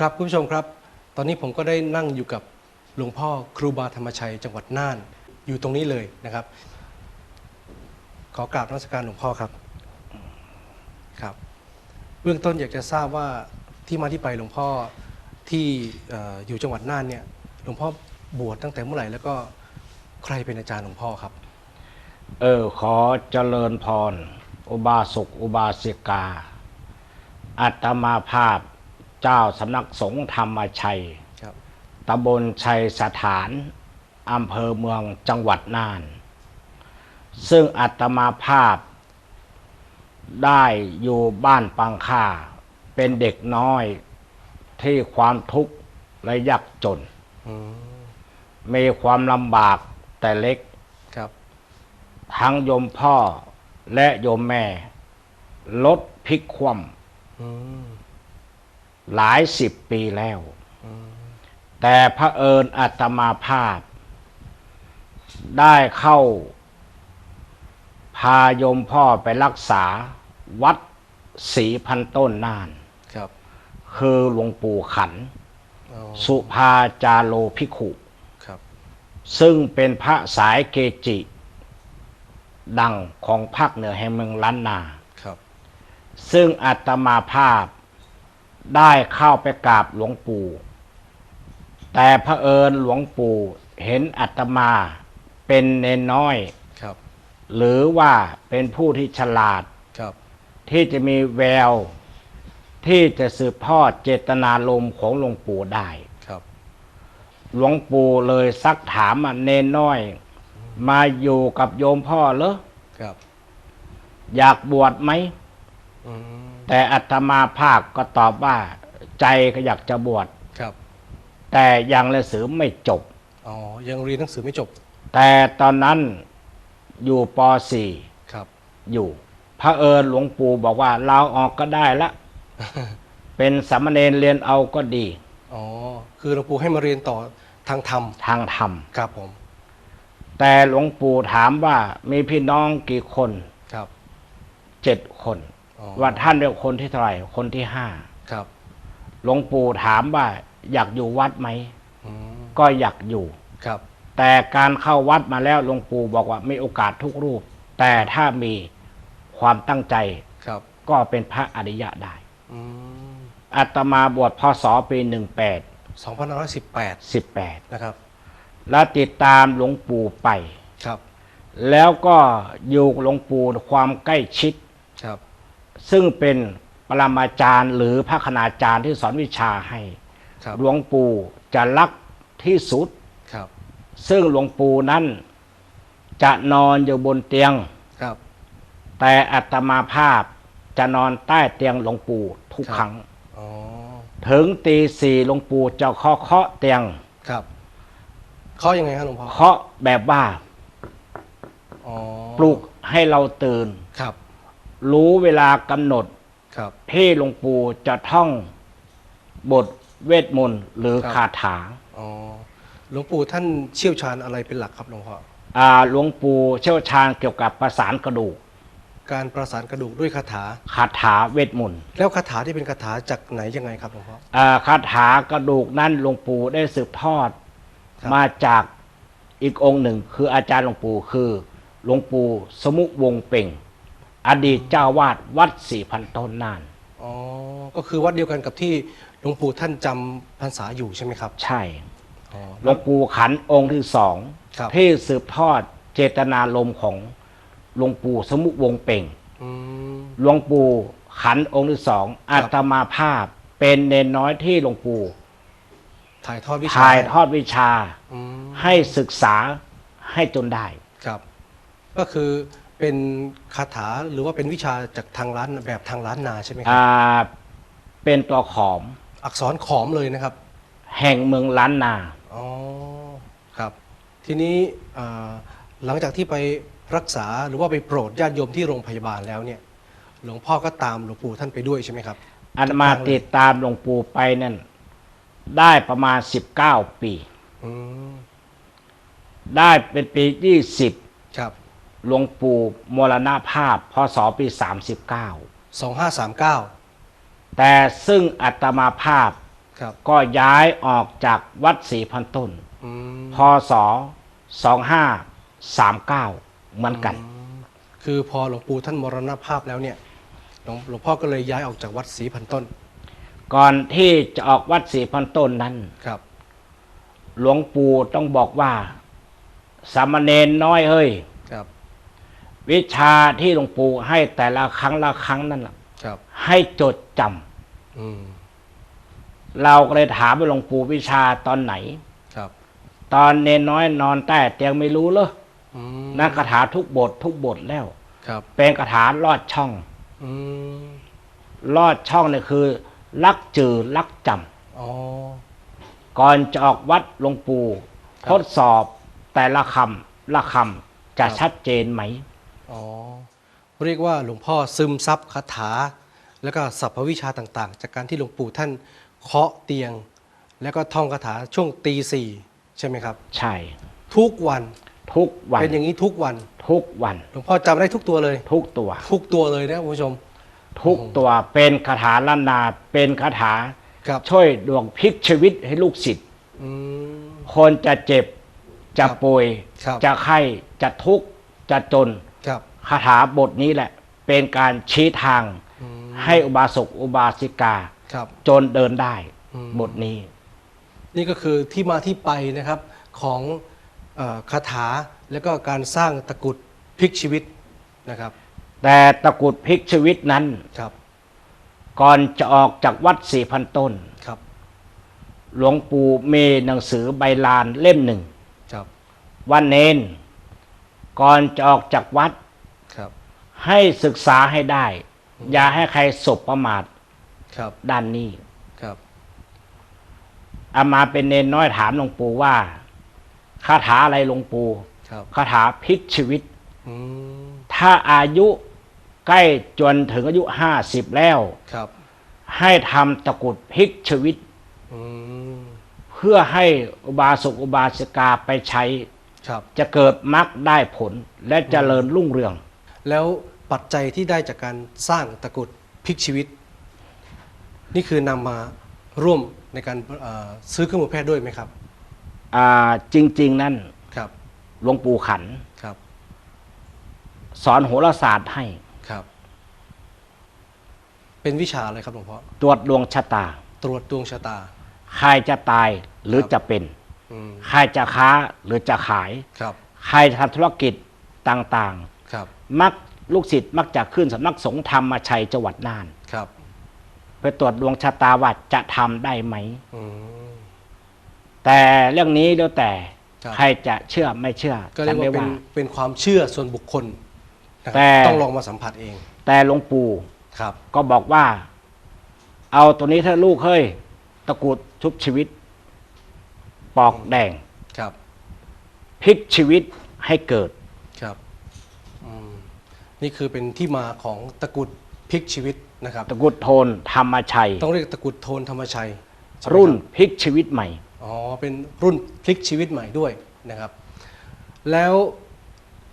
ครับคุณผู้ชมครับ ตอนนี้ผมก็ได้นั่งอยู่กับหลวงพ่อครูบาธรรมชัย จังหวัดน่านอยู่ตรงนี้เลยนะครับ ขอกราบนมัสการหลวงพ่อครับครับ เบื้องต้นอยากจะทราบว่าที่มาที่ไปหลวงพ่อที่เอ่ออยู่จังหวัดน่านเนี่ยหลวงพ่อบวชตั้งแต่เมื่อไหร่แล้วก็ใครเป็นอาจารย์หลวงพ่อครับ เออขอเจริญพร อุบาสกอุบาสิกา อัตมาภาพ เจ้าสำนักสงฆ์ธรรมชัยครับตำบลชัยสถานอำเภอเมืองจังหวัดน่าน ซึ่งอัตมาภาพ ได้อยู่บ้านปังค่า เป็นเด็กน้อยที่ความทุกข์และยากจนอืมมีความลำบากแต่เล็กครับทั้งโยมพ่อและโยมแม่ ลดพลิกคว่อืมำ หลายสิบปีแล้วอืมแต่พระเผอิญอาตมาภาพ ได้เข้า พาโยมพ่อไปรักษาวัดศรีพันต้นน่านครับ คือหลวงปู่ขันอ๋อสุภาจาโลภิกขุครับ ซึ่งเป็นพระสายเกจิ ดังของภาคเหนือแห่งเมืองล้านนาครับ ซึ่งอาตมาภาพ ได้เข้าไปกราบหลวงปู่ แต่พระเผอิญหลวงปู่เห็นอาตมาเป็นเนนน้อยครับ หรือว่าเป็นผู้ที่ฉลาดครับ ที่จะมีแวว ที่จะสืบทอดเจตนารมณ์ของหลวงปู่ได้ครับ หลวงปู่เลยซักถามอะเนนน้อย มาอยู่กับโยมพ่อเหรอครับ อยากบวชไหมอืม แต่อัตมาภาคก็ตอบว่าใจก็อยากจะบวชครับ แต่ยังเรียนหนังสือไม่จบ อ๋อ ยังเรียนหนังสือไม่จบ แต่ตอนนั้นอยู่ป ครับ .4 อยู่ พระเผอิญหลวงปู่บอกว่าเราออกก็ได้ละ เป็นสามเณรเรียนเอาก็ดี อ๋อ คือหลวงปู่ให้มาเรียนต่อทางธรรม ทางธรรม ครับผม แต่หลวงปู่ถามว่ามีพี่น้องกี่คนครับ เจ็ดคนอ๋อ ว่าท่านเป็นคนที่เท่าไหร่คนที่ห้าครับหลวงปู่ถามว่า อยากอยู่วัดไหมอืมก็อยากอยู่ครับ แต่การเข้าวัดมาแล้วหลวงปู่บอกว่ามีโอกาสทุกรูป แต่ถ้ามีความตั้งใจครับ ก็เป็นพระอริยะได้อืมอาตมาบวชพศปีหนึ่งแปด2518สิบแปดนะครับ แล้วติดตามหลวงปู่ไปครับ แล้วก็อยู่กับหลวงปู่ความใกล้ชิดครับ ซึ่งเป็นปรมาจารย์หรือพระคณาจารย์ที่สอนวิชาให้ครับหลวงปู่จะรักที่สุดครับ ซึ่งหลวงปู่นั้นจะนอนอยู่บนเตียงครับ แต่อัตมาภาพจะนอนใต้เตียงหลวงปู่ทุกครับครั้งอ๋อถึงตีสี่หลวงปู่จะเคาะเคาะเตียงครับข้อยังไงครับหลวงพ่อเคาะแบบว่าอ๋อปลุกให้เราตื่นครับ รู้เวลากำหนดครับที่หลวงปู่จะท่องบทเวทมนต์หรือครับคาถาอ๋อหลวงปู่ท่านเชี่ยวชาญอะไรเป็นหลักครับหลวงพ่ออ่าหลวงปู่เชี่ยวชาญเกี่ยวกับประสานกระดูก การประสานกระดูกด้วยคาถาคาถาเวทมนต์แล้วคาถาที่เป็นคาถาจากไหนยังไงครับหลวงพ่ออ่าคาถากระดูกนั้นหลวงปู่ได้สืบทอดครับมาจากอีกองค์หนึ่ง คืออาจารย์หลวงปู่คือหลวงปู่สมุวงศ์เป่ง อดีตเจ้าวาดวัดสี่พันต้นน่าน อ๋อ ก็คือวัดเดียวกันกับที่หลวงปู่ท่านจำพรรษาอยู่ใช่ไหมครับใช่อ๋อ หลวงปู่ขันองค์ที่สองครับ ที่สืบทอดเจตนารมณ์ของหลวงปู่สมุวงศ์เป่ง อืม หลวงปู่ขันองค์ที่สองอาตมาภาพเป็นเนนน้อยที่หลวงปู่ถ่ายทอดวิชาถ่ายทอดวิชาอืมให้ศึกษาให้จนได้ ครับ ก็คือ เป็นคาถาหรือว่าเป็นวิชาจากทางร้านแบบทางร้านนาใช่ไหมครัอ่าบเป็นตัวขอมอักษรขอมเลยนะครับ แห่งเมืองล้านนา อ๋อครับ ทีนี้อ่าหลังจากที่ไปรักษาหรือว่าไปโปรดญาติโยมที่โรงพยาบาลแล้วเนี่ย หลวงพ่อก็ตามหลวงปู่ท่านไปด้วยใช่ไหมครับ อันมาติดตามหลวงปู่ไปนั่นได้ประมาณ 19 ปี อืมได้เป็นปีครับ20 หลวงปู่มรณภาพพศปี 39สองห้าสามเก้าแต่ซึ่งอัตมาภาพครับก็ย้ายออกจากวัดศรีพันต้น อืมพศ 2539 เหมือนกัน คือพอหลวงปู่ท่านมรณภาพแล้วเนี่ยหลวงหลวงพ่อก็เลยย้ายออกจากวัดศรีพันต้นก่อนที่จะออกวัดศรีพันต้นนั้น ครับ หลวงปู่ต้องบอกว่าสามเณรน้อยเฮ้ยครับ วิชาที่หลวงปู่ให้แต่ละครั้งละครั้งนั่นน่ะครับ ให้จดจอืมำเราก็เลยถามไปหลวงปู่วิชาตอนไหน ครับ ตอนเนนน้อยนอนใต้เตียงไม่รู้เหรออืมนั่นคาถาทุกบททุกบทแล้ว ครับเป็นคาถาลอดช่อง อืมลอดช่องเนี่ยคือ ลักจือลักจอ๋อำก่อนจะออกวัดหลวงปู่ครับทดสอบแต่ละคำละคำจะครับ ชัดเจนไหม อ๋อเรียกว่าหลวงพ่อซึมซับคาถา แล้วก็สรรพวิชาต่างๆ จากการที่หลวงปู่ท่านเคาะเตียง แล้วก็ท่องคาถาช่วงตีสี่ใช่ไหมครับ ใช่ ทุกวันทุกวันเป็นอย่างนี้ทุกวันทุกวันหลวงพ่อจำได้ทุกตัวเลย ทุกตัว ทุกตัวเลยนะคุณผู้ชม ทุกตัวเป็นคาถาล้านนาเป็นคาถาครับ ช่วยดวงพลิกชีวิตให้ลูกศิษย์อืม คนจะเจ็บ จะครับป่วย ครับ จะไข้จะทุกข์จะจน ครับคาถาบทนี้แหละ เป็นการชี้ทางอืมให้อุบาสกอุบาสิกา ครับ จนเดินได้อืม บทนี้ นี่ก็คือที่มาที่ไปนะครับของเออคาถาแล้วก็การสร้างตะกรุดพลิกชีวิตนะครับแต่ตะกรุดพลิกชีวิตนั้น ครับก่อนจะออกจากวัดสี่พันต้น ครับหลวงปู่มีหนังสือใบลานเล่มหนึ่ง ครับว่าเนน ก่อนจะออกจากวัดครับ ให้ศึกษาให้ได้ อย่าให้ใครสบประมาทครับด้านนี้ครับอามาเป็นเนนน้อยถามหลวงปู่ว่าคาถาอะไรหลวงปู่ครับคาถาพลิกชีวิตอืมถ้าอายุใกล้จนถึงอายุห้าสิบแล้วครับ ให้ทำตะกรุดพลิกชีวิตอืมเพื่อให้อุบาสกอุบาสิกาไปใช้ ครับจะเกิดมรรคได้ผลและเจริญรุ่งเรือง แล้วปัจจัยที่ได้จากการสร้างตะกรุดพลิกชีวิต นี่คือนำมาร่วมในการเอ่อซื้อเครื่องมือแพทย์ด้วยไหมครับ อ่าจริง ๆ นั่นครับ หลวงปู่ขัน ครับ สอนโหราศาสตร์ให้ครับ เป็นวิชาอะไรครับหลวงพ่อ ตรวจดวงชะตา ตรวจดวงชะตา ใครจะตายหรือครับ จะเป็นอืม ใครจะค้าหรือจะขาย ครับ ใครจะทำธุรกิจต่างครับ ๆ มักลูกศิษย์มักจะขึ้นสำนักสงฆ์ธรรมชัยจังหวัดน่าน ครับไปตรวจดวงชะตาว่าจะทำได้ไหม อืม แต่เรื่องนี้แล้วแต่ครับ ใครจะเชื่อไม่เชื่อก็เรียกจำได้ว่าเป็นว่าเป็นความเชื่อส่วนบุคคลนะครับแต่ต้องลองมาสัมผัสเอง แต่หลวงปู่ครับ ก็บอกว่า เอาตัวนี้เถอะลูกเฮ้ยตะกรุดชุบชีวิต ปอกแดงครับพลิกชีวิตให้เกิด ครับอืมนี่คือเป็นที่มาของตะกรุดพลิกชีวิตนะครับ ตะกรุดโทนธรรมชัย ต้องเรียกตะกรุดโทนธรรมชัยใช่ไหมคบรุ่นพลิกชีวิตใหม่ อ๋อเป็นรุ่นพลิกชีวิตใหม่ด้วยนะครับ แล้ว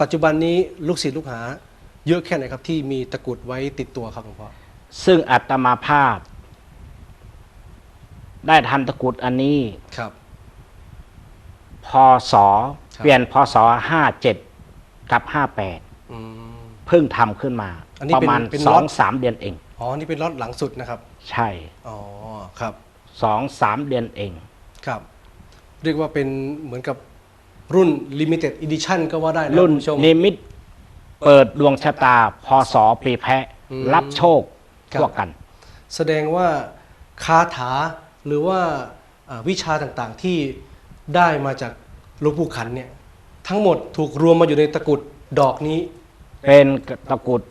ปัจจุบันนี้ลูกศิษย์ลูกหา เยอะแค่ไหนครับที่มีตะกรุดไว้ติดตัวครับหลวงพ่อซึ่งอัตมาภาพ ได้ทำตะกรุดอันนี้ ครับ พศครับ เปลี่ยนพศห้าเจ็ดกับห้าแปดอืม เพิ่งทำขึ้นมา อันนี้ประเป็นมาณเป็นสล็ออตงสามเดือนเอง อ๋อ นี่เป็นล็อตหลังสุดนะครับ ใช่อ๋อ ครับ สองสามเดือนเอง ครับ เรียกว่าเป็นเหมือนกับรุ่น limited edition ก็ว่าได้นะรุ่นคุณผู้ชม นิมิตเปิดดวงชะตา พศปีแพะ อืมรับโชคครับ ทั่วกัน แสดงว่าคาถาหรือว่าอ่าวิชาต่างๆ ที่ ได้มาจากหลวงปู่ขันเนี่ยทั้งหมดถูกรวมมาอยู่ในตะกรุดดอกนี้ เป็นตะกรุด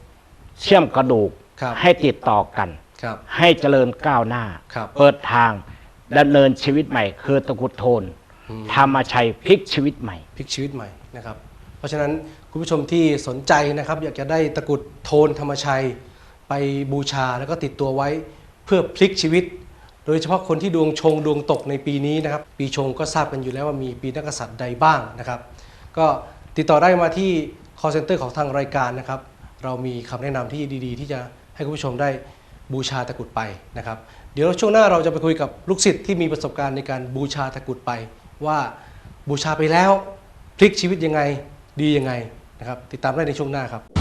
เชื่อมกระดูกครับให้ติดต่อกัน ครับให้เจริญก้าวหน้า ครับเปิดทางดำเนินชีวิตใหม่ คือตะกรุดโทนอืม ธรรมชัยพลิกชีวิตใหม่ พลิกชีวิตใหม่นะครับ เพราะฉะนั้นคุณผู้ชมที่สนใจนะครับ อยากจะได้ตะกรุดโทนธรรมชัย ไปบูชาแล้วก็ติดตัวไว้เพื่อพลิกชีวิต โดยเฉพาะคนที่ดวงชงดวงตกในปีนี้นะครับ ปีชงก็ทราบกันอยู่แล้วว่ามีปีนักกษัตริย์ใดบ้างนะครับ ก็ติดต่อได้มาที่ call center ของทางรายการนะครับ เรามีคำแนะนำที่ดีๆ ที่จะให้คุณผู้ชมได้บูชาตะกุดไปนะครับ เดี๋ยวช่วงหน้าเราจะไปคุยกับลูกศิษย์ที่มีประสบการณ์ในการบูชาตะกุดไป ว่าบูชาไปแล้วพลิกชีวิตยังไงดียังไงนะครับ ติดตามได้ในช่วงหน้าครับ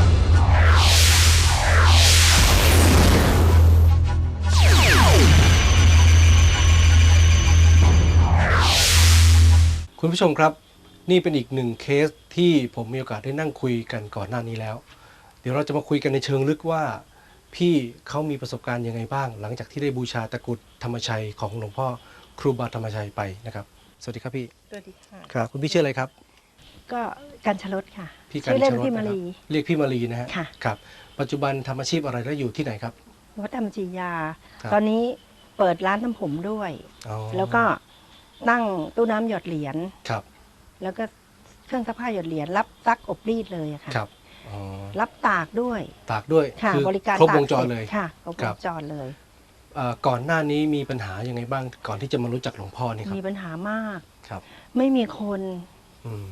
คุณผู้ชมครับ นี่เป็นอีกหนึ่งเคสที่ผมมีโอกาสได้นั่งคุยกันก่อนหน้านี้แล้ว เดี๋ยวเราจะมาคุยกันในเชิงลึกว่า พี่เขามีประสบการณ์ยังไงบ้าง หลังจากที่ได้บูชาตะกรุดธรรมชัยของหลวงพ่อครูบาธรรมชัยไปนะครับ สวัสดีครับพี่สวัสดีค่ะครับคุณพี่ชื่ออะไรครับ ก็กันชลดค่ะพี่กันชื่อเล่นชรสพี่มานะครับรี เรียกพี่มารีนะฮะค่ะ ครับปัจจุบันทำอาชีพอะไรและอยู่ที่ไหนครับ วัดธรรมจียา ครับ ตอนนี้เปิดร้านทำผมด้วย อ๋อแล้วก็ ตั้งตู้น้ำหยดเหรียญครับ แล้วก็เครื่องซักผ้าหยดเหรียญรับซักอบรีดเลยอะค่ะครับอ๋อรับตากด้วยตากด้วยค่ะคือบริการครบตากวงจรสจเลย ค่ะครบควรับ งจรเลย เอ่อก่อนหน้านี้มีปัญหายังไงบ้างก่อนที่จะมารู้จักหลวงพ่อนี่ครับมีปัญหามาก ครับ ไม่มีคน อืม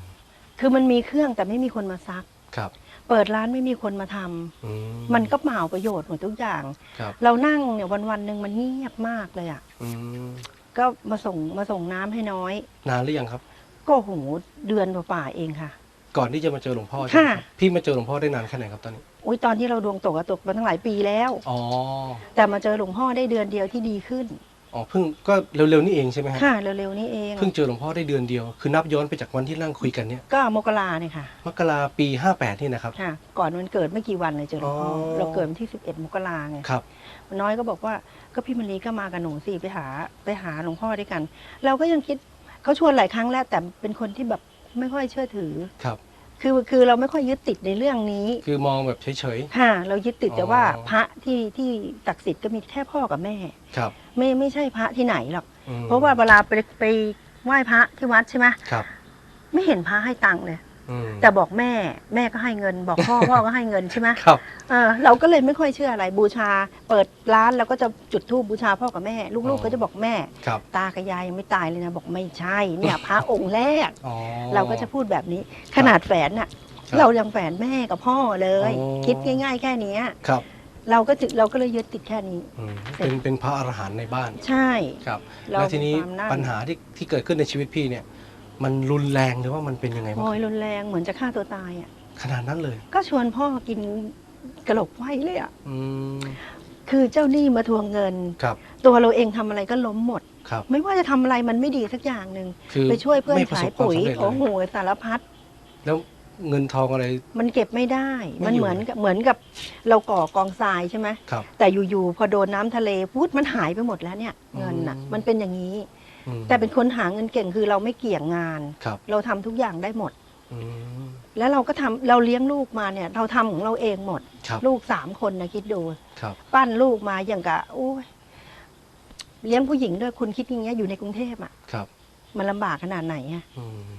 คือมันมีเครื่องแต่ไม่มีคนมาซัก ครับเปิดร้านไม่มีคนมาทำอืมันก็เปล่าประโยชน์หมดทุกอย่าง ครับเรานั่งเนี่ยวันวันๆหนึ่งมันเงียบมากเลยอะอืม ก็มาส่งมาส่งน้ำให้น้อย นานหรือยังครับ ก็โหเดือนกว่าๆเองค่ะ ก่อนที่จะมาเจอหลวงพ่อใช่ไหมค่ะครับพี่มาเจอหลวงพ่อได้นานแค่ไหนครับตอนนี้อุ้ยตอนที่เราดวงตกอะตกมาตั้งหลายปีแล้ว อ๋อแต่มาเจอหลวงพ่อได้เดือนเดียวที่ดีขึ้น อ๋อเพิ่งก็เร็วๆนี่เองใช่ไหมฮะค่ะเร็วๆนี้เองเพิ่งเจอหลวงพ่อได้เดือนเดียว คือนับย้อนไปจากวันที่นั่งคุยกันเนี่ยก็มกราเนี่ยค่ะ มกราปี 58นี่นะครับ ค่ะ ก่อนวันเกิดไม่กี่วันเลยเจอหลวงพ่อออ เราเกิดวันที่ 11 มกราไงครับ น้อยก็บอกว่าก็พี่มะลีก็มากับหนูสิไปหาไปหาหลวงพ่อด้วยกัน เราก็ยังคิดเขาชวนหลายครั้งแล้วแต่เป็นคนที่แบบไม่ค่อยเชื่อถือครับ คือคือเราไม่ค่อยยึดติดในเรื่องนี้ คือมองแบบเฉยค่ะ เรายึดติดแต่อ๋อว่าพระที่ที่ศักดิ์สิทธิ์ก็มีแค่พ่อกับแม่ๆครับ ไม่ไม่ใช่พระที่ไหนหรอกอืมเพราะว่าเวลาไปไปไหว้พระที่วัดใช่ไหมครับ ไม่เห็นพระให้ตังค์เลยอืม แต่บอกแม่แม่ก็ให้เงิน บอกพ่อ พ่อก็ให้เงินใช่ไหมครับเออเราก็เลยไม่ค่อยเชื่ออะไรบูชา เปิดร้านเราก็จะจุดธูปบูชาพ่อกับแม่ ลูกอ๋อๆก็จะบอกแม่ครับตากับยายยังไม่ตายเลยนะ บอกไม่ใช่เนี่ยพระองค์แรกอ๋อเราก็จะพูดแบบนี้ ขนาดแฝนน่ะครับเรายังแฝนแม่กับพ่อเลยอ๋อคิดง่าย ๆ แค่เนี้ยครับเราก็จึเราก็เลยยึดติดแค่นี้อืมเป็นเป็นพระอรหันต์ในบ้าน ใช่ครับเราแล้วทีนี้มีความนั่นปัญหาที่ที่เกิดขึ้นในชีวิตพี่เนี่ย มันรุนแรงหรือว่ามันเป็นยังไงบ้างโอยรุนแรงเหมือนจะฆ่าตัวตายอะ ขนาดนั้นเลย ก็ชวนพ่อกินกระโหลกไฟเลยอะอืมคือเจ้าหนี้มาทวงเงิน ครับ ตัวเราเองทำอะไรก็ล้มหมด ครับ ไม่ว่าจะทำอะไรมันไม่ดีสักอย่างหนึ่งคือไปช่วยเพื่อนไม่ประขาสยบความปุ๋ยสำเร็จเลโอ้โหยสารพัดแล้วเงินทองอะไร มันเก็บไม่ได้ ไม่มันอยู่ เหมือนกับเหมือนกับเราก่อกองทรายใช่ไหมครับ แต่อยู่ๆพอโดนน้ำทะเลพูดมันหายไปหมดแล้วเนี่ย เงินอะ อืม มันเป็นอย่างนี้อืม แต่เป็นคนหาเงินเก่งคือเราไม่เกี่ยงงาน ครับเราทำทุกอย่างได้หมด อืมแล้วเราก็ทำเราเลี้ยงลูกมาเนี่ย เราทำของเราเองหมด ครับลูกสามคนนะคิดดู ครับปั้นลูกมาอย่างกะโอ้ยเลี้ยงผู้หญิงด้วยคุณคิดอย่างเงี้ยอยู่ในกรุงเทพอะครับมันลำบากขนาดไหนอะอืม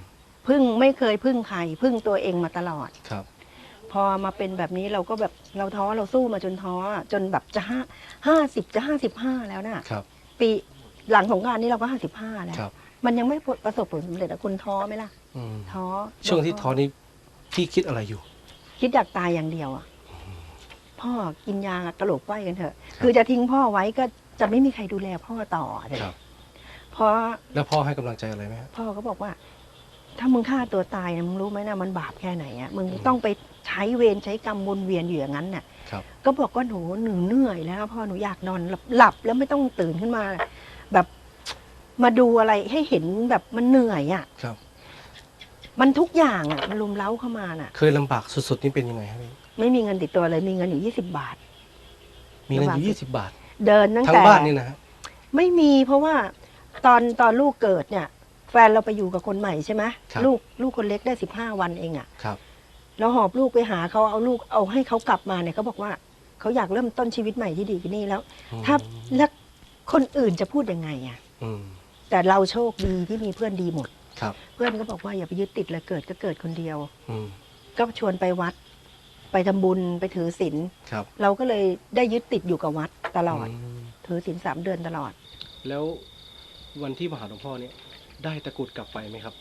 พึ่งไม่เคยพึ่งใครพึ่งตัวเองมาตลอด ครับพอมาเป็นแบบนี้เราก็แบบเราท้อเราสู้มาจนท้ออะจนแบบจะห้าห้าสิบจะห้าสิบห้าแล้วน่ะ ครับปี หลังสงกรารนี้เราก็ห้าสิบห้าแล้วครับ มันยังไม่ประสบผลสำเร็จอะคุณท้อไหมล่ะ อืมท้อช่วงที่ท้อนี้พี่คิดอะไรอยู่ คิดอยากตายอย่างเดียวอะพ่อกินยากระโหลกไฟกันเถอะ คือจะทิ้งพ่อไว้ก็จะไม่มีใครดูแลพ่อต่อเลยครับ เพราะ แล้วพ่อให้กำลังใจอะไรไหมฮะ พ่อก็บอกว่า ถ้ามึงฆ่าตัวตายนะมึงรู้ไหมนะมันบาปแค่ไหนอะมึงต้องไปใช้เวรใช้กรรมวนเวียนอยู่อย่างนั้นน่ะครับ ก็บอกว่าหนูหนูเหนื่อยแล้วพ่อหนูอยากนอนหลับหลับแล้วไม่ต้องตื่นขึ้นมา แบบมาดูอะไรให้เห็นแบบมันเหนื่อยอะ่ะครับ มันทุกอย่างอะ่ะมันลุมเล้าเข้ามาน่ะ เคยลำบากสุดๆนี่เป็นยังไงครับพี่ไม่มีเงินติดตัวเลยมีเงินอยู่ยี่สิบาท มีเงินอลำบากยู่ยี่สิบบาท เดินตั้งทั้งแต่ บ้านนี่นะฮะไม่มีเพราะว่าตอนตอนลูกเกิดเนี่ย แฟนเราไปอยู่กับคนใหม่ใช่ไหมลูกลูกคนเล็กได้สิบห้าวันเองอะ่ะ ครับแล้วหอบลูกไปหาเขาเอาลูกเอาให้เขากลับมาเนี่ยเขาบอกว่าเขาอยากเริ่มต้นชีวิตใหม่ที่ดีกว่านี้แล้วอืมถ้าแล้ว คนอื่นจะพูดยังไงอะ่ะอืมแต่เราโชคดีที่มีเพื่อนดีหมดครับ เพื่อนก็บอกว่าอย่าไปยึดติดเลยเกิดก็เกิดคนเดียวอืมก็ชวนไปวัด ไปทำบุญไปถือศีลครับเราก็เลยได้ยึดติดอยู่กับวัดตลอดมถือศีลสามเดือนตลอด แล้ววันที่มาหาหลวงพ่อเนี่ยได้ตะกรุดกลับไปไหมครับ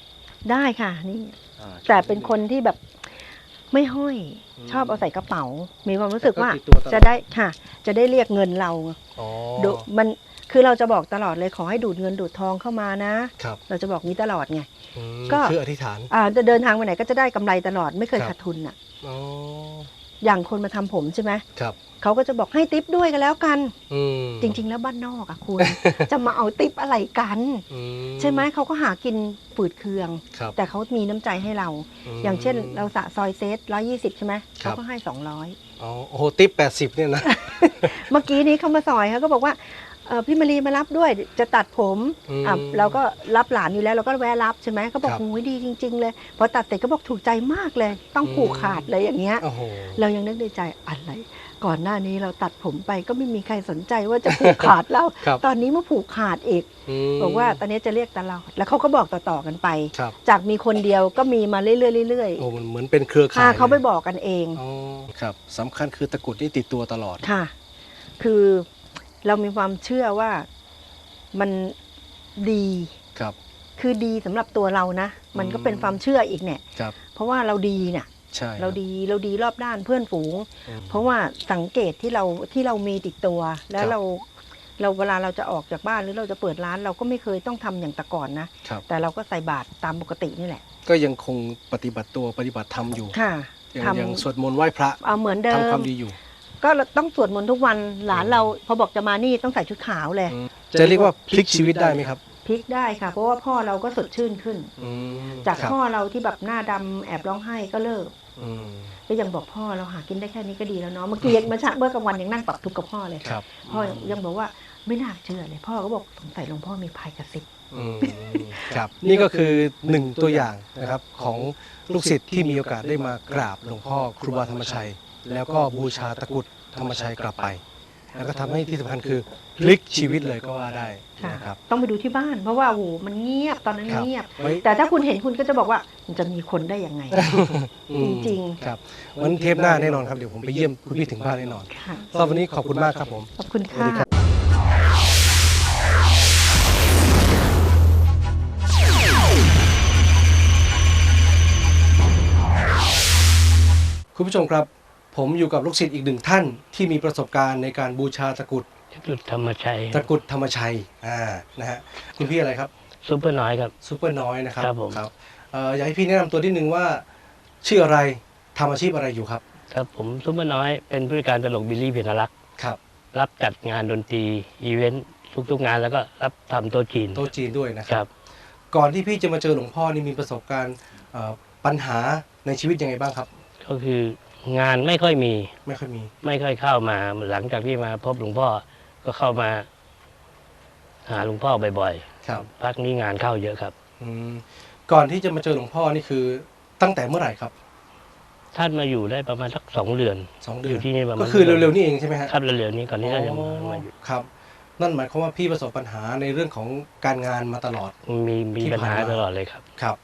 ได้ค่ะ นี่อ่าแต่เป็นคนที่แบบไม่ห้อยอืมชอบเอาใส่กระเป๋า มีความรู้สึกว่าแต่ก็ติดตัวตลอดจะได้ค่ะ จะได้เรียกเงินเราอ๋อดูมัน คือเราจะบอกตลอดเลยขอให้ดูดเงินดูดทองเข้ามานะ ครับเราจะบอกนี้ตลอดไง อืมก็ คืออธิษฐานอ่าจะเดินทางไปไหนก็จะได้กำไรตลอดไม่เคยครับขาดทุนอะ อ๋ออย่างคนมาทำผมใช่ไหมครับ เขาก็จะบอกให้ติปด้วยกันแล้วกัน อืมจริง ๆ แล้วบ้านนอกอะคุณ จะมาเอาติปอะไรกัน อืใช่ไหมเขาก็หากินฝืดเคือง ครับแต่เขามีน้ำใจให้เรา ม อย่างเช่นเราสะซอยเซตร้อยี่สิบใช่ไหมครัเขาบ ก็ให้สองร้อย อ๋อโอ้โหติ๊บแปดสิบเนี่ยนะ เมื่อกี้นี้เขามาซอยเขาก็บอกว่า เอ่อพี่มารีมารับด้วยจะตัดผมอืม อะเราก็รับหลานอยู่แล้วเราก็แวะรับใช่ไหมเขาบอกครับโอ้ยดีจริง ๆ เลยพอตัดเสร็จก็บอกถูกใจมากเลย ต้องผูกขาดเลยอย่างเงี้ย โอ้โห เรายังนึกในใจอะไร ก่อนหน้านี้เราตัดผมไปก็ไม่มีใครสนใจว่าจะผูกขาดเรา ครับ ตอนนี้มาผูกขาดอีกมบอกว่าตอนนี้จะเรียกตลอดแล้วเขาก็บอกต่อๆกันไป ครับจากมีคนเดียวก็มีมาเรื่อยๆเรื่อยโอ้มันเหมือนเป็นเครือๆข่าค่ะยเขาไปลยบอกกันเอง อ๋อครับสำคัญคือตะกรุดนี่ติดตัวตลอด ค่ะ คือ เรามีความเชื่อว่ามันดีครับ คือดีสำหรับตัวเรานะ มันก็เป็นความเชื่ออีกเนี่ยครับ เพราะว่าเราดีเนี่ยใช่เราดีเราดีรอบด้านเพื่อนฝูงอืมเพราะว่าสังเกตที่เราที่เรามีติดตัว แล้ควรับเราเราเวลาเราจะออกจากบ้านหรือเราจะเปิดร้าน เราก็ไม่เคยต้องทำอย่างแต่ก่อนนะครับแต่เราก็ใส่บาตรตามปกตินี่แหละ ก็ยังคงปฏิบัติตัวปฏิบัติธรรมอยู่ค่ะยังทำยังสวดมนต์ไหว้พระเอาเหมือนเดิทำมความดีอยู่ ก็ต้องสวดมนต์ทุกวันหลานเราพอบอกจะมานี่ต้องใส่ชุดขาวเลยอืมจะเรียกว่าพลิกชีวิตได้ไหมครับพลิกได้ค่ะ เพราะว่าพ่อเราก็สดชื่นขึ้นอืมจากครับพ่อเราที่แบบหน้าดำแอบร้องไห้ก็เลิกอืมก็ยังบอกพ่อเราหากินได้แค่นี้ก็ดีแล้วเนาะเมื่อกี้เมื่อเช้าเมื่อกลางวันยังนั่งปรับทุกข์กับพ่อเลยครับพ่อยังบอกว่าไม่น่าเชื่อเลย พ่อก็บอกสงสัยหลวงพ่อมีพายกระซิบอืมครับนี่ก็คือหนึ่งตัวอย่างนะครับของลูกศิษย์ที่มีโอกาสได้มากราบหลวงพ่อครูบาธรรมชัย แล้วก็บูชาตะกรุดธรรมชัยกลับไป แล้วก็ทำให้ที่สำคัญคือพลิกชีวิตเลยก็ว่าได้ค่ะนะครับ ต้องไปดูที่บ้าน เพราะว่าโอ้โหมันเงียบตอนนั้นครับ เงียบ ไว้แต่ถ้าคุณเห็นคุณก็จะบอกว่ามันจะมีคนได้ยังไง อืมจริงครับวันเทปหน้าแน่นอนครับเดี๋ยวผมไปเยี่ยมคุณพี่ถึงบ้านแน่นอนค่ะสำหรับวันนี้ขอบคุณมากครับผม ขอบคุณสวัสดีครัค่ะบคุณผู้ชมครับ ผมอยู่กับลูกศิษย์อีกหนึ่งท่านที่มีประสบการณ์ในการบูชาตะกรุดจุดธรรมชัยตะกรุดธรรมชัยอ่านะฮะคุณพี่อะไรครับซุปเปอร์น้อยครับซูเปอร์น้อยนะครับครับผมครับเอ่ออยากให้พี่แนะนำตัวนิดนึงว่าชื่ออะไรทำอาชีพอะไรอยู่ครับครับผมซุปเปอร์น้อยเป็นผู้จัดการตลกบิลลี่เพียงรักษ์ครับรับจัดงานดนตรีอีเวนต์ทุกๆงานแล้วก็รับทำโต๊ะจีนโต๊ะจีนด้วยนะคครับ รับ ก่อนที่พี่จะมาเจอหลวงพ่อนี่มีประสบการณ์เอ่อปัญหาในชีวิตยังไงบ้างครับ ก็คือ งานไม่ค่อยมี ไม่ค่อยมี ไม่ค่อยเข้ามา หลังจากที่มาพบหลวงพ่อก็เข้ามา หาหลวงพ่อบ่อยครับ ๆพักนี้งานเข้าเยอะครับ อืมก่อนที่จะมาเจอหลวงพ่อนี่คือตั้งแต่เมื่อไหร่ครับท่านมาอยู่ได้ประมาณสักสองเดือน สองเดืออนยู่ที่นี่ประมาณก็คือเร็วๆนี่เองใช่ไหมฮะครับเร็วๆนี้ก่อนที่ท่านจะมามาอยู่ครับ นั่นหมายความว่าพี่ประสบปัญหาในเรื่องของการงานมาตลอด มีมีที่ปัญหาผ่านมา ตลอดเลยครับ ครับ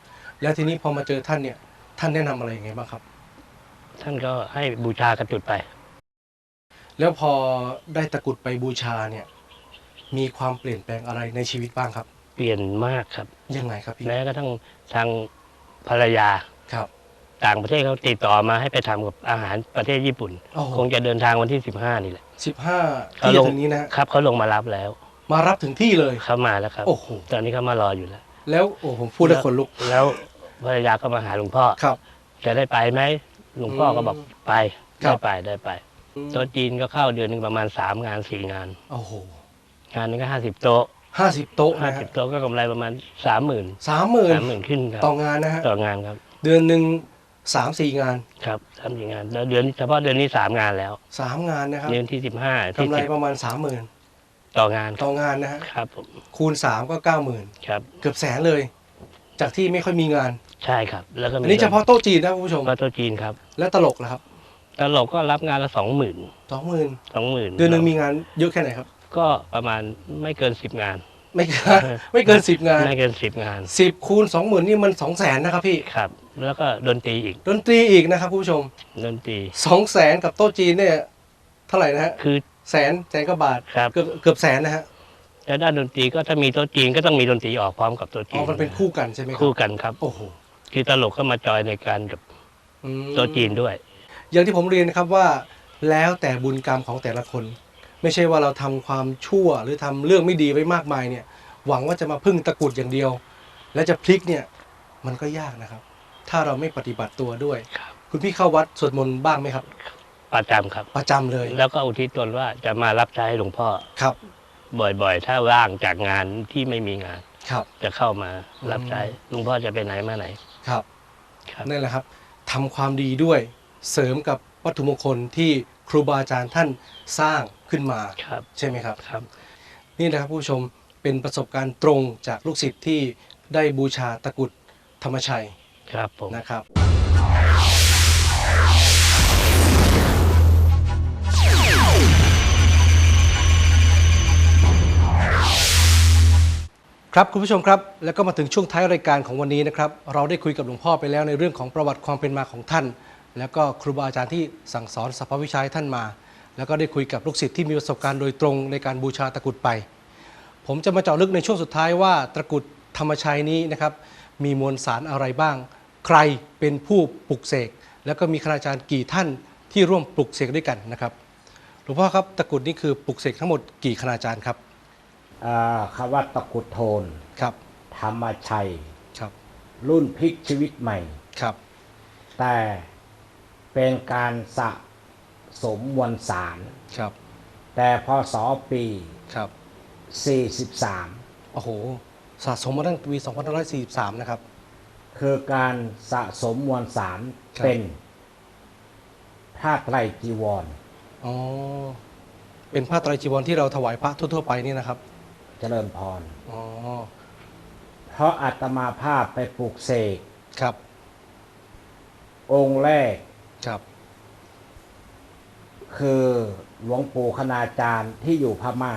แล้วทีนี้พอมาเจอท่านเนี่ย ท่านแนะนำอะไรยังไงบ้างครับ ท่านก็ให้บูชากระจุดไป แล้วพอได้ตะกรุดไปบูชาเนี่ย มีความเปลี่ยนแปลงอะไรในชีวิตบ้างครับ เปลี่ยนมากครับยังไงครับพี่แม้กระทั่งทางภรรยาครับ ต่างประเทศเขาติดต่อมาให้ไปทำกับอาหารประเทศญี่ปุ่น โอ้โห คงจะเดินทางวันที่ 15 นี่แหละ สิบห้าเขาที่ลจะง ถึงนี้นะฮะครับเขาลงมารับแล้วมารับถึงที่เลย เขามาแล้วครับ โอ้โห ตอนนี้เขามารออยู่แล้วแล้วโอ้ผมพูดแล้วขนลุกแล้วภรรยาก็มาหาหลวงพ่อ ครับ จะได้ไปไหม หลวงพ่อก็บอกไปครัได้บ ไปได้ไปโต๊ะจีนก็เข้าเดือนหนึ่งประมาณสามงานสี่งาน โอ้โหงานหนึงก็ห้าสิบโต๊ะห้าสิบโต๊ะห้านะสิฮะบโต๊ะก็กำไรประมาณสามหมื่นสามหมื่นสามหมื่นขึ้นครับต่องานนะฮะต่องานครับเดือนหนึ่งสามสี่งานครับสามสี่งานแล้วเดือนเฉพาะเดือนนี้สามงานแล้วสามงานนะครับเดือนที่สิบห้าที่กำไรสิบประมาณสามหมื่นต่องานคต่รับองานนะฮะครับผมคูณสามก็เก้าหมื่นครับเกือบแสนเลย จากที่ไม่ค่อยมีงาน ใช่ครับ แล้วก็มีอันนี้เฉพาะโต๊ะจีนนะคุณผู้ชมก็โต๊ะจีนครับและตลกเหรอครับตลกก็รับงานละสองหมื่นสองหมื่นสองหมื่นเดือนหนึ่งมีงานเยอะแค่ไหนครับ ก็ประมาณไม่เกินสิบงาน ไม่เกินไม่เกินสิบงานไม่เกินสิบงานสิบคูณสองหมื่นนี่มันสองแสนนะครับพี่ครับ แล้วก็ดนตรีอีกดนตรีอีกนะครับคุณผู้ชมดนตรีสองแสนกับโต๊ะจีนเนี่ยเท่าไหร่นะฮะคือ แสนแสนกว่าบาทครับ เกือบเกือบแสนนะฮะแล้วด้านดนตรีก็ถ้ามีโต๊ะจีนก็ต้องมีดนตรีออกพร้อมกับโต๊ะอ๋จีอนมันเป็นคู่กันใช่ไหมครัคู่กันครับ โอ้โห คือตลกก็มาจอยในการกับอืมโต๊ะจีนด้วย อย่างที่ผมเรียนนะครับว่า แล้วแต่บุญกรรมของแต่ละคน ไม่ใช่ว่าเราทำความชั่วหรือทำเรื่องไม่ดีไว้มากมายเนี่ย หวังว่าจะมาพึ่งตะกรุดอย่างเดียว และจะพลิกเนี่ย มันก็ยากนะครับ ถ้าเราไม่ปฏิบัติตัวด้วย ครับ คุณพี่เข้าวัดสวดมนต์บ้างไหมครับ ประจำครับ ประจำเลยแล้วก็อุทิศตนว่าจะมารับใช้หลวงพ่อ ครับบ่อยๆ ถ้าว่างจากงานที่ไม่มีงาน ครับ จะเข้ามารับใช้อืมหลวงพ่อจะไปไหนมาไหน ครับครับ นั่นแหละครับทำความดีด้วยเสริมกับวัตถุมงคลที่ครูบาอาจารย์ท่านสร้างขึ้นมา ครับใช่ไหมครับ ครับ นี่นะครับผู้ชมเป็นประสบการณ์ตรงจากลูกศิษย์ที่ได้บูชาตะกรุดธรรมชัยครับผม นะครับ ครับคุณผู้ชมครับ แล้วก็มาถึงช่วงท้ายรายการของวันนี้นะครับเราได้คุยกับหลวงพ่อไปแล้วในเรื่องของประวัติความเป็นมาของท่าน แล้วก็ครูบาอาจารย์ที่สั่งสอนสรรพวิชาให้ท่านมา แล้วก็ได้คุยกับลูกศิษย์ที่มีประสบการณ์โดยตรงในการบูชาตะกุดไป ผมจะมาเจาะลึกในช่วงสุดท้ายว่าตะกุดธรรมชัยนี้นะครับมีมวลสารอะไรบ้าง ใครเป็นผู้ปลุกเสกแล้วก็มีคณาจารย์กี่ท่านที่ร่วมปลุกเสกด้วยกันนะครับหลวงพ่อครับตะกุดนี่คือปลุกเสกทั้งหมดกี่คณาจารย์ครับ คำว่าตะกรุดโทนครับ ธรรมชัยครับ รุ่นพลิกชีวิตใหม่ครับ แต่เป็นการสะสมมวลสารครับ แต่พศปีครับ43 โอ้โห สะสมมาตั้งปี2543 นะครับ คือการสะสมมวลสารครับเป็นผ้าไตรจีวร อ๋อ เป็นผ้าไตรจีวรที่เราถวายพระทั่วๆไปนี่นะครับ เจริญพร อ๋อ เพราะอาตมาภาพไปปลูกเสก ครับ องค์แรก ครับ คือหลวงปู่คณาจารย์ที่อยู่พม่า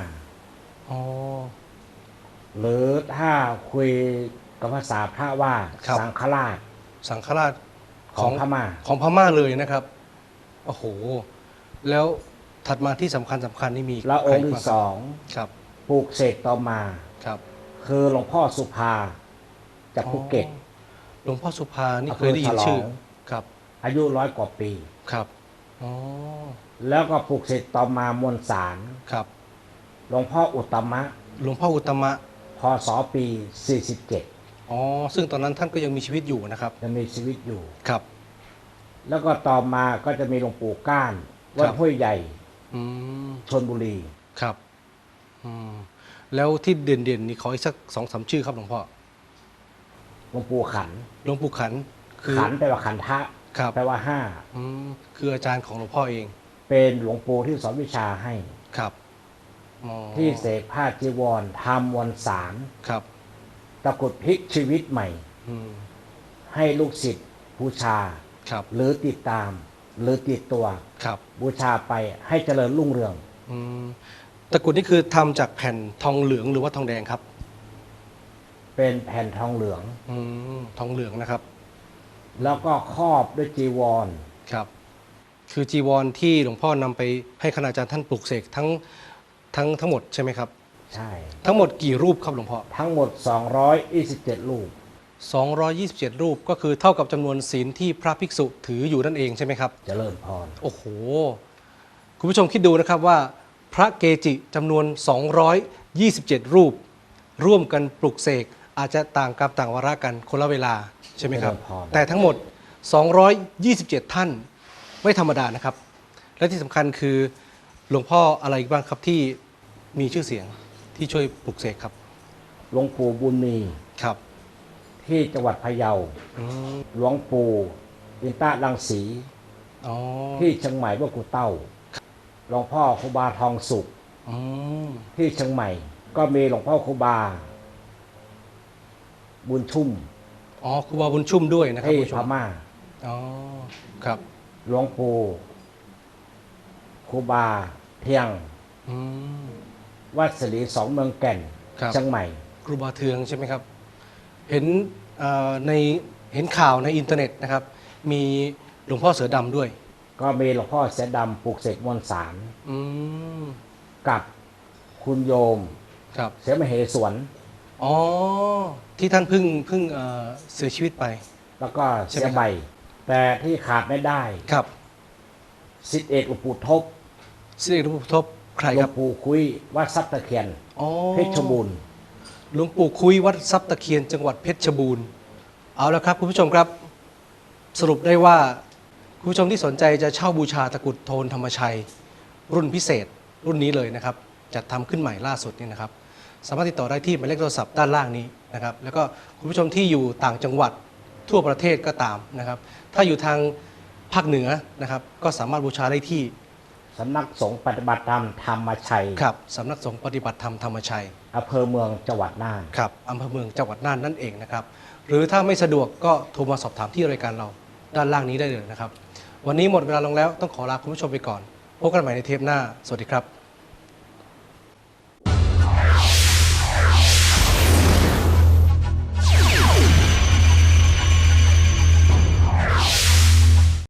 อ๋อ หรือถ้าคุยกับภาษาพระว่าครับ สังฆราชสังฆราชของพม่า ของพม่าเลยนะครับ โอ้โห แล้วถัดมาที่สำคัญสำคัญนี่มีแล้วองค์ที่ใครบ้าสอง ครับ ปลูกเสกต่อมา ครับคือหลวงพ่อสุภาจากภูเก็ต อ๋อหลวงพ่อสุภานี่อำเภอเคยได้ยินฉลองชื่อครับอายุร้อยกว่าปี ครับอ๋อแล้วก็ปลูกเสกต่อมามวลสารครับหลวงพ่ออุตตมะหลวงพ่ออุตตมะพศปี 47 อ๋อซึ่งตอนนั้นท่านก็ยังมีชีวิตอยู่นะครับจะมีชีวิตอยู่ ครับ แล้วก็ต่อมาก็จะมีหลวงปู่ก้านวัดครับ ห้วยใหญ่อืมชนบุรี ครับอืม แล้วที่เด่นๆนี่ขออีกสักสองสามชื่อครับหลวงพ่อหลวงปู่ขันหลวงปู่ขันคือขันแปลว่าขันทะครับแปลว่าห้าอืมคืออาจารย์ของหลวงพ่อเอง เป็นหลวงปู่ที่สอนวิชาให้ครับอ๋อที่เสกผ้าจีวรทำมวลสารครับตะกรุดพลิกชีวิตใหม่อืมให้ลูกศิษย์บูชาครับหรือติดตาม หรือติดตัวครับบูชาไปให้เจริญรุ่งเรืองอืม ตะกรุดนี่คือทำจากแผ่นทองเหลืองหรือว่าทองแดงครับ เป็นแผ่นทองเหลือง อืมทองเหลืองนะครับ แล้วก็ครอบด้วยจีวรครับ คือจีวรที่หลวงพ่อนำไปให้คณาจารย์ท่านปลุกเสกทั้งทั้งทั้งหมดใช่ไหมครับ ใช่ ทั้งหมดกี่รูปครับหลวงพ่อ ทั้งหมด 227ลูก227 รูปก็คือเท่ากับจำนวนศีลที่พระภิกษุถืออยู่นั่นเองใช่ไหมครับเจริญพร โอ้โห คุณผู้ชมคิดดูนะครับว่า พระเกจิจำนวน 227 รูป ร่วมกันปลุกเสกอาจจะต่างกรรมต่างวาระกันคนละเวลาใช่ไหมครับเจริญพรแต่ทั้งหมด 227 ท่านไม่ธรรมดานะครับ และที่สำคัญคือหลวงพ่ออะไรอีกบ้างครับที่มีชื่อเสียงที่ช่วยปลุกเสกครับหลวงปู่บุญมีครับ ที่จังหวัดพะเยาอืมหลวงปู่อินตาลังสีอ๋อที่เชียงใหม่ว่ากูเต้า หลวงพ่อครูบาทองสุขอืมที่เชียงใหม่ ก็มีหลวงพ่อครูบา บุญชุ่มอ๋อครูบาบุญชุ่มด้วยนะครับที่คุณผู้ชพมม่าอ๋อครับหลวงปู่ครูบาเทียงอืมวัดศรีสองเมืองแก่นครับเชียงใหม่ ครูบาเทืองใช่ไหมครับ เห็นเอ่อในเห็นข่าวในอินเทอร์เน็ตนะครับ มีหลวงพ่อเสือดำด้วย ก็มีหลวงพ่อเสยดำปลูกเสกมวลสารอืมกับคุณโยม ครับเสมเหสวนอ๋อที่ท่านเพิ่งเพิ่งเอ่อเสียชีวิตไป แล้วก็ใช่เสีไหมยครับใบ แต่ที่ขาดไม่ได้ครับสิทธิเอกหลวงปู่ทบสิริรูปทบใครหลควรังบปู่คุยวัดซับตะเคียนอ๋อเพชรบูรณ์ หลวงปู่คุยวัดทรัพย์ตะเคียนจังหวัดเพชรบูรณ์เอาละครับคุณผู้ชมครับ สรุปได้ว่า คุณผู้ชมที่สนใจจะเช่าบูชาตะกรุดโทนธรรมชัย รุ่นพิเศษ รุ่นนี้เลยนะครับจัดทำขึ้นใหม่ล่าสุดนี่นะครับ สามารถติดต่อได้ที่หมายเลขโทรศัพท์ด้านล่างนี้นะครับ แล้วก็คุณผู้ชมที่อยู่ต่างจังหวัดทั่วประเทศก็ตามนะครับ ถ้าอยู่ทางภาคเหนือนะครับ ก็สามารถบูชาได้ที่สำนักสงฆ์ปฏิบัติธรรมธรรมชัยครับสำนักสงฆ์ปฏิบัติธรรมธรรมชัยอำเภอเมืองจังหวัดน่านครับอำเภอเมืองจังหวัดน่านนั่นเองนะครับ หรือถ้าไม่สะดวกก็โทรมาสอบถามที่รายการเราด้านล่างนี้ได้เลยนะครับ วันนี้หมดเวลาลงแล้วต้องขอลาคุณผู้ชมไปก่อน พบกันใหม่ในเทปหน้า สวัสดีครับ